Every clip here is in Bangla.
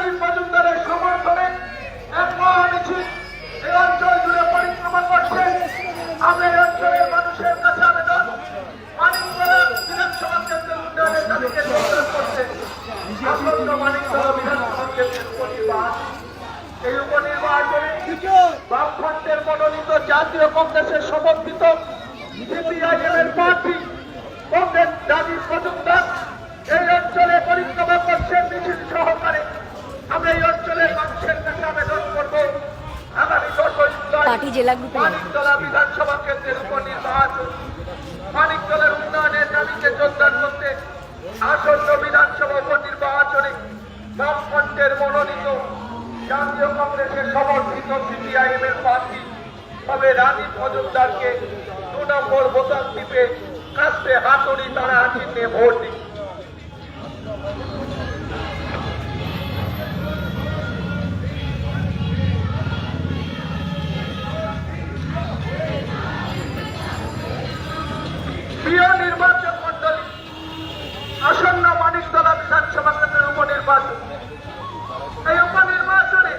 রাজীব মজুমদারের সমর্থনে এক মহামিছিল এই অঞ্চল জুড়ে পরিক্রমা করছে। আমরা এই অঞ্চলের মানুষের কাছে আবেদন, মানিকতলা বিধানসভা কেন্দ্রের উন্নয়নের দাবিকে জোরদার করতে আসন্ন মানিকতলা বিধানসভা কেন্দ্রের উপনির্বাচন এই উপনির্বাচনে বামফ্রন্টের মনোনীত জাতীয় কংগ্রেসের সমর্থিত সিপিআইএম এর প্রার্থী কংগ্রেস রাজীব মজুমদার, এই অঞ্চলে পরিক্রমা করছেন মিছিল সহকারে আমরা এই অঞ্চলের মানুষের কাছে আবেদন করব আগামী দশই জুলাই পার্টি জেলা গ্রুপের মানিকতলা বিধানসভা কেন্দ্রের উপনির্বাচন মানিকতলার উন্নয়নের দাবিকে জোরদার করতে আসন্ন বিধানসভা উপনির্বাচনে বামফ্রন্টের মনোনীত জাতীয় কংগ্রেসের সমর্থিত সিপিআইএম এর প্রার্থী তবে রাজীব মজুমদারকে দু নম্বর ভোটার টিপে কাস্তে হাতুড়ি তারা চিহ্নে ভোট দিন আসন্ন মানিকতলা বিধানসভা কেন্দ্রের উপনির্বাচন। এই উপনির্বাচনে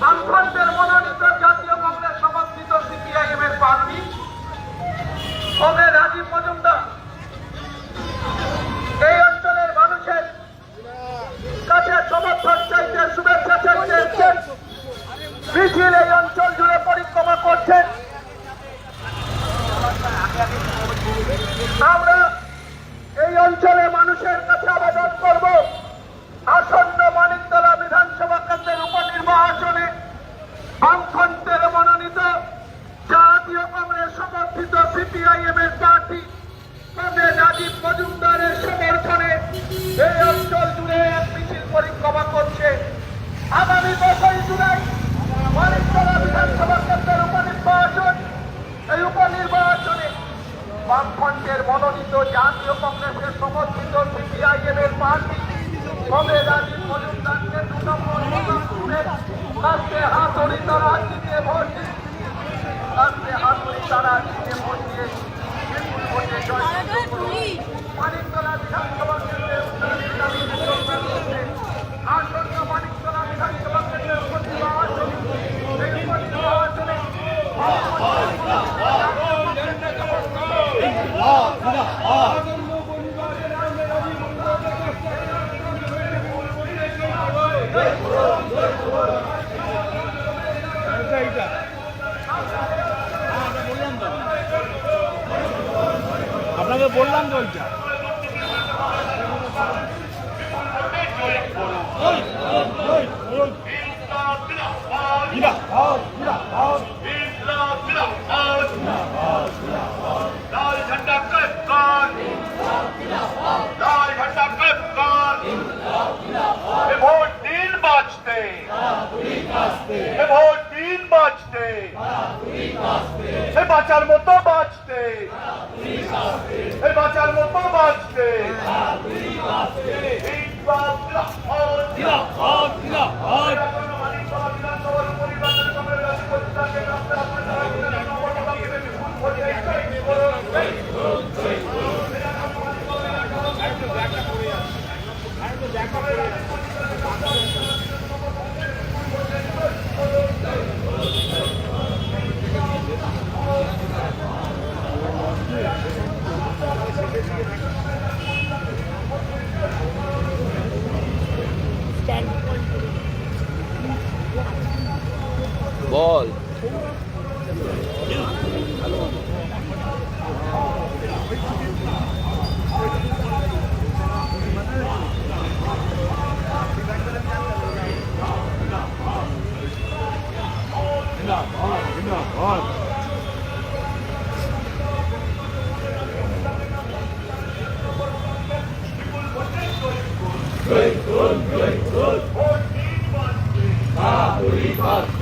বামফ্রন্টের মনোনীত জাতীয় কংগ্রেস সমর্থিত সিপিআইএম এর প্রার্থী রাজীব মজুমদার এই অঞ্চলের মানুষের কাছে সমর্থন চাইতে শুভেচ্ছা চাইতে এসছেন। মিছিল এই অঞ্চল জুড়ে পরিক্রমা করছেন আমরা এই অঞ্চলে মানুষের কাছে আবেদন করব আসন্ন মানিকতলা বিধানসভা কেন্দ্রের উপনির্বাচনে বামফ্রন্টের মনোনীত জাতীয় কংগ্রেস সমর্থিত সিপিআইএম এর প্রার্থী তবে রাজীব মজুমদারের সমর্থনে এই অঞ্চল জুড়ে এক মিছিল পরিক্রমা করছে আগামী দশই জুলাই মানিকতলা বিধানসভা কেন্দ্রের উপনির্বাচন এই উপনির্বাচনে বামফ্রন্টের মনোনীত জাতীয় কংগ্রেসের সমর্থিত সিপিআইএম এর প্রার্থী তবে রাজীব মজুমদারকে দু নম্বর কাস্তে হাতুড়ি তারা জিতে ভোট দিন। কাস্তে হাতুড়ি তারা জিতে ভোট দিয়ে ভোটে জয় মানিকতলা বিধানসভা কেন্দ্রের উন্নয়নের দাবিতে জোরদার করতে আসন্ন মানিকতলা বিধানসভা কেন্দ্রের উপনির্বাচন এই উপনির্বাচনে আপনাকে বললাম তো ওইটা। लाल বাঁচতে। বাঁচার মতো বাঁচতে।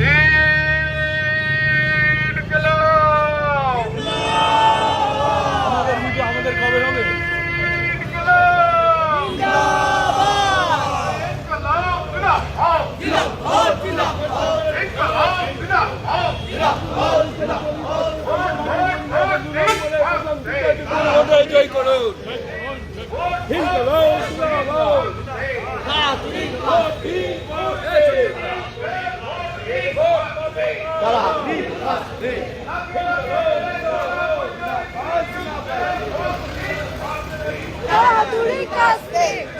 Yeah. Vai lá. Ah, tu ligaste!